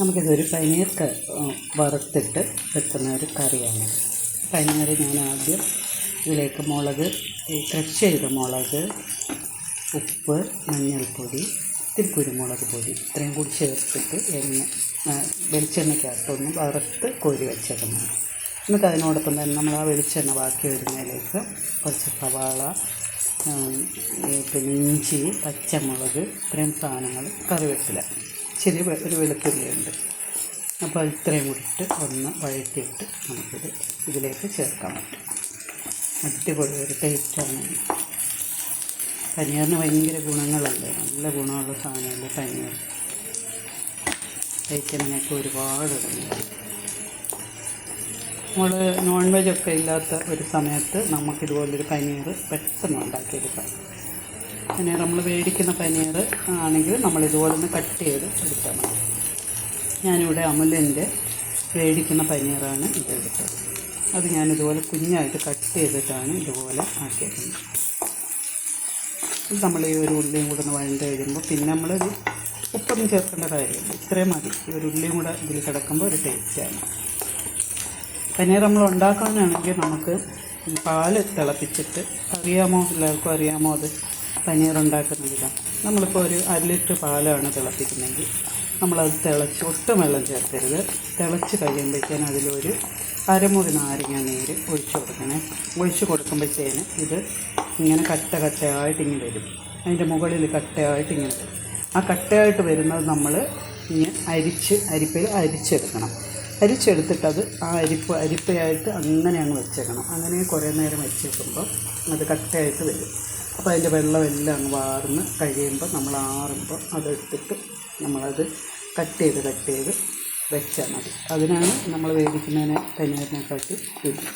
നമുക്കിതൊരു പനീർ വറുത്തിട്ട് വെക്കുന്ന ഒരു കറിയാണ്. പനീർ ഞാൻ ആദ്യം ഇതിലേക്ക് മുളക് ക്രഷ് ചെയ്ത മുളക് ഉപ്പ് മഞ്ഞൾപ്പൊടി ഇത്തിരി കുരുമുളക് പൊടി ഇത്രയും കൂടി ചേർത്തിട്ട് എണ്ണ വെളിച്ചെണ്ണയ്ക്കകത്തൊന്ന് വറുത്ത് കോരി വെച്ചേക്കുന്നതാണ് എന്നിട്ട് അതിനോടൊപ്പം തന്നെ നമ്മൾ ആ വെളിച്ചെണ്ണ ബാക്കി വരുന്നതിലേക്ക് കുറച്ച് സവാള പിന്നെ ഇഞ്ചി പച്ചമുളക് ഇത്രയും സാധനങ്ങൾ കറിവേപ്പില. വെ- ഒരു വെളുത്തുള്ളിയുണ്ട്. അപ്പോൾ ഇത്രയും കൂടി ഇട്ട് ഒന്ന് വഴറ്റിയിട്ട് നമുക്കിത് ഇതിലേക്ക് ചേർക്കാൻ പറ്റും അടിപൊളി ഒരു ടേസ്റ്റാണ് പനീറിന് ഭയങ്കര ഗുണങ്ങളല്ലേ? നല്ല ഗുണമുള്ള സാധനമല്ലേ പനീർ? കഴിക്കുന്നതിനൊക്കെ ഒരുപാട് ഗുണങ്ങൾ നമ്മൾ നോൺ വെജ് ഒക്കെ ഇല്ലാത്ത ഒരു സമയത്ത് നമുക്കിതുപോലൊരു പനീർ പെട്ടെന്ന് ഉണ്ടാക്കിയെടുക്കാം. പനീർ നമ്മൾ മേടിക്കുന്ന പനീർ ആണെങ്കിൽ നമ്മൾ ഇതുപോലെ ഒന്ന് കട്ട് ചെയ്ത് എടുത്താൽ മതി. ഞാനിവിടെ അമുലിന്റെ മേടിക്കുന്ന പനീറാണ് ഇതെടുത്തത്. അത് ഞാനിതുപോലെ കുഞ്ഞായിട്ട് കട്ട് ചെയ്തിട്ടാണ് ഇതുപോലെ ആക്കിയേക്കുന്നത്. നമ്മൾ ഈ ഒരു ഉള്ളിയും കൂടെ ഒന്ന് വഴണ്ട് കഴിയുമ്പോൾ പിന്നെ നമ്മളൊരു ഉപ്പൊന്നും ചേർക്കേണ്ട കാര്യമില്ല. ഇത്രയും മതി. ഈ ഒരു ഉള്ളിയും കൂടെ ഇതിൽ കിടക്കുമ്പോൾ ഒരു ടേസ്റ്റാണ് പനീർ നമ്മൾ ഉണ്ടാക്കാനാണെങ്കിൽ നമുക്ക് പാൽ തിളപ്പിച്ചിട്ട് അറിയാമോ? എല്ലാവർക്കും അറിയാമോ അത്? പനീർ ഉണ്ടാക്കുന്നതിലാണ് നമ്മളിപ്പോൾ ഒരു അര ലിറ്റർ പാലാണ് തിളപ്പിക്കുന്നതെങ്കിൽ നമ്മളത് തിളച്ച് ഒട്ടും വെള്ളം ചേർക്കരുത്. തിളച്ച് കഴിയുമ്പോഴത്തേന് അതിലൊരു അരമുറി നാരങ്ങ നീര് ഒഴിച്ചു കൊടുക്കണേ. ഒഴിച്ചു കൊടുക്കുമ്പോഴത്തേന് ഇത് ഇങ്ങനെ കട്ട കട്ടയായിട്ട് ഇങ്ങനെ വരും. അതിന്റെ മുകളിൽ കട്ടയായിട്ട് ഇങ്ങനെ വരും. ആ കട്ടയായിട്ട് വരുന്നത് നമ്മൾ ഇങ്ങനെ അരിച്ച് അരിപ്പയിൽ അരിച്ചെടുക്കണം. അരിച്ചെടുത്തിട്ട് അത് ആ അരിപ്പ് അരിപ്പയായിട്ട് അങ്ങനെ അങ്ങ് വെച്ചേക്കണം. അങ്ങനെ കുറേ നേരം വെച്ചേക്കുമ്പോൾ അത് കട്ടയായിട്ട് വരും. അപ്പോൾ അതിന്റെ വെള്ളമെല്ലാം അങ്ങ് വാർന്ന് കഴിയുമ്പോൾ നമ്മൾ ആറുമ്പോൾ അതെടുത്തിട്ട് നമ്മളത് കട്ട് ചെയ്ത് കട്ട് ചെയ്ത് വെച്ചാൽ മതി. അതിനാണ് നമ്മൾ വേവിക്കുന്നതിനെ പനീറിനെക്കാട്ടി രുചി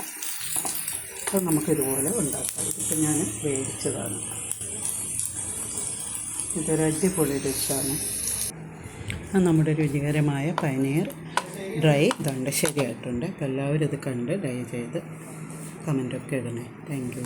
അപ്പോൾ നമുക്കിതുപോലെ ഉണ്ടാക്കാം. ഇപ്പം ഞാൻ വേവിച്ചതാണ്. ഇതൊരു അടിപൊളി ഡിഷാണ് നമ്മുടെ രുചികരമായ പനീർ ഡ്രൈ ഇതുണ്ട് ശരിയായിട്ടുണ്ട്. എല്ലാവരും ഇത് കണ്ട് ഡ്രൈ ചെയ്ത് കമന്റൊക്കെ ഇടണേ. Thank you